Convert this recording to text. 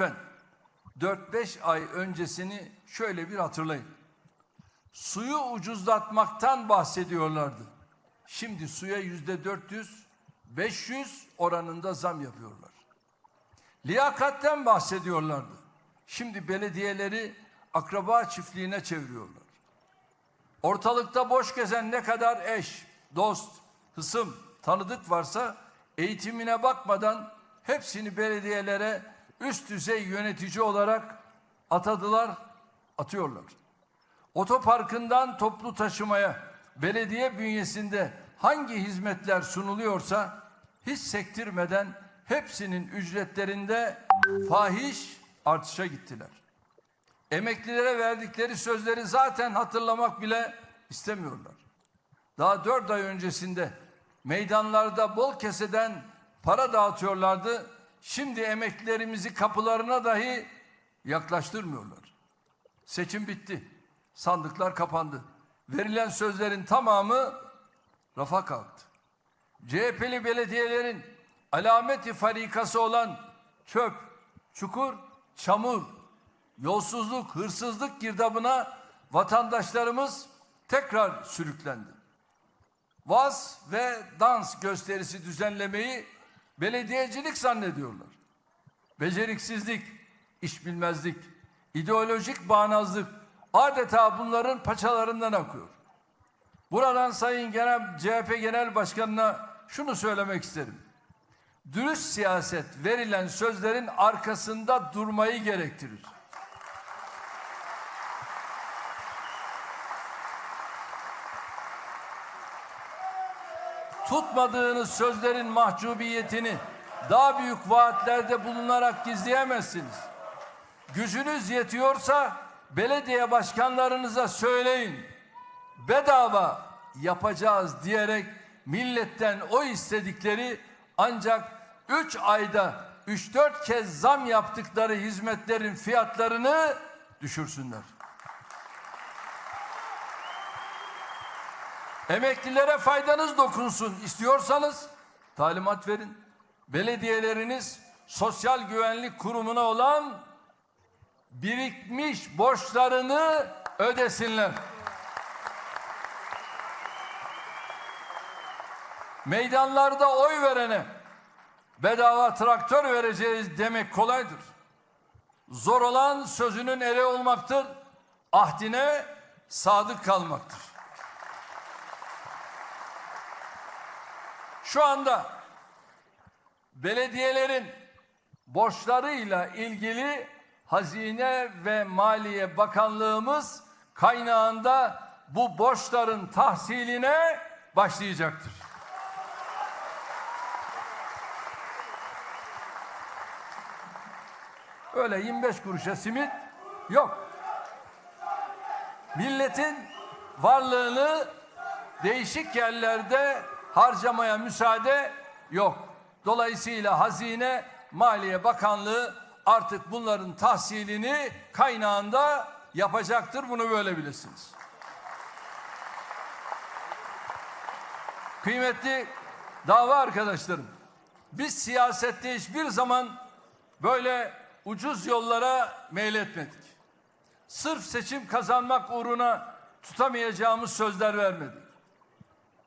lütfen 4-5 ay öncesini şöyle bir hatırlayın. Suyu ucuzlatmaktan bahsediyorlardı. Şimdi suya yüzde 400, 500 oranında zam yapıyorlar. Liyakatten bahsediyorlardı. Şimdi belediyeleri akraba çiftliğine çeviriyorlar. Ortalıkta boş gezen ne kadar eş, dost, hısım, tanıdık varsa eğitimine bakmadan hepsini belediyelere üst düzey yönetici olarak atadılar, atıyorlar. Otoparkından toplu taşımaya belediye bünyesinde hangi hizmetler sunuluyorsa hiç sektirmeden hepsinin ücretlerinde fahiş artışa gittiler. Emeklilere verdikleri sözleri zaten hatırlamak bile istemiyorlar. Daha dört ay öncesinde meydanlarda bol keseden para dağıtıyorlardı. Şimdi emeklilerimizi kapılarına dahi yaklaştırmıyorlar. Seçim bitti. Sandıklar kapandı. Verilen sözlerin tamamı rafa kalktı. CHP'li belediyelerin alameti farikası olan çöp, çukur, çamur, yolsuzluk, hırsızlık girdabına vatandaşlarımız tekrar sürüklendi. Vaz ve dans gösterisi düzenlemeyi belediyecilik zannediyorlar. Beceriksizlik, iş bilmezlik, ideolojik bağnazlık adeta bunların paçalarından akıyor. Buradan Sayın Genel CHP Genel Başkanı'na şunu söylemek isterim. Dürüst siyaset verilen sözlerin arkasında durmayı gerektirir. Tutmadığınız sözlerin mahcubiyetini daha büyük vaatlerde bulunarak gizleyemezsiniz. Gücünüz yetiyorsa belediye başkanlarınıza söyleyin. Bedava yapacağız diyerek milletten o istedikleri ancak 3 ayda 3-4 kez zam yaptıkları hizmetlerin fiyatlarını düşürsünler. Emeklilere faydanız dokunsun istiyorsanız talimat verin. Belediyeleriniz sosyal güvenlik kurumuna olan birikmiş borçlarını ödesinler. Meydanlarda oy verene bedava traktör vereceğiz demek kolaydır. Zor olan sözünün eri olmaktır, ahdine sadık kalmaktır. Şu anda belediyelerin borçlarıyla ilgili Hazine ve Maliye Bakanlığımız kaynağında bu borçların tahsiline başlayacaktır. Öyle 25 kuruşa simit yok. Milletin varlığını değişik yerlerde harcamaya müsaade yok. Dolayısıyla Hazine Maliye Bakanlığı artık bunların tahsilini kaynağında yapacaktır. Bunu böyle bilirsiniz. Kıymetli dava arkadaşlarım, biz siyasette hiçbir zaman böyle ucuz yollara meyletmedik. Sırf seçim kazanmak uğruna tutamayacağımız sözler vermedik.